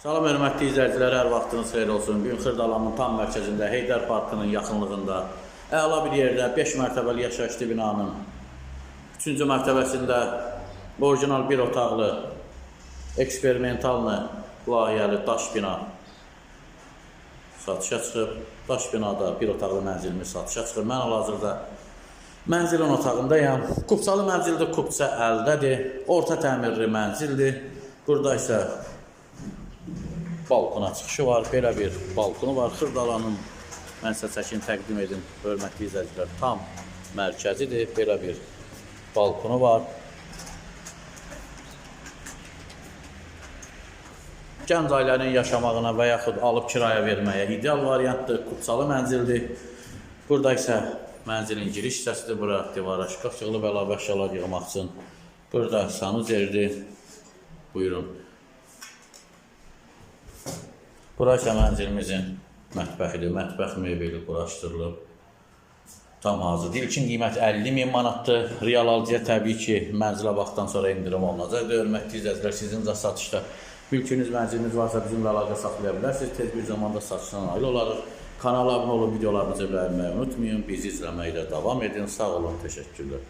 Salam hörmətli izləyicilər, hər vaxtınız xeyir olsun. Bu gün Xırdalanın tam mərkəzində, Heydər Parkının yaxınlığında, əla bir yerdə 5 mərtəbəli yaşayışlı binanın 3-cü mərtəbəsində orijinal bir otaqlı, eksperimentallı, layihəli daş bina satışa çıxıb. Daş binada bir otaqlı mənzilimiz satışa çıxır. Mən hal-hazırda mənzilin otağındayam. Kubçalı mənzildə kubça əldədir. Orta təmirli mənzildir. Burada isə balkona çıxışı var. Belə bir balkonu var. Xırdalanın mən sizə çəkin təqdim edim. Hörmətli izləyicilər, tam mərkəzidir. Belə bir balkonu var. Gənc ailənin yaşamağına və yaxud alıb kirayə verməyə ideal variantdır. Kubçalı mənzildir. Burada isə mənzilin giriş hissəsidir. Bura divara şkaf yığılıb əlavə əşyalar yığmaq üçün. Burada sanuzerdir. Buyurun. İsə mənzilimizin mətbəxidir. Mətbəx mebeli quraşdırılıb. Tam hazırdır. İlkin qiymət 50 min manatdır. Real alıcıya təbii ki, mənzilə baxdan sonra endirim olunacaq. Hörmətli izləyicilər, sizin də satışda mülkünüz, mənziliniz varsa bizimlə əlaqə saxlaya bilərsiniz. Tez bir zamanda satışdan nail olarıq. Kanala abunə olub videolarımızı bəyənməyi unutmayın. Bizi izləməklə davam edin. Sağ olun, təşəkkürlər.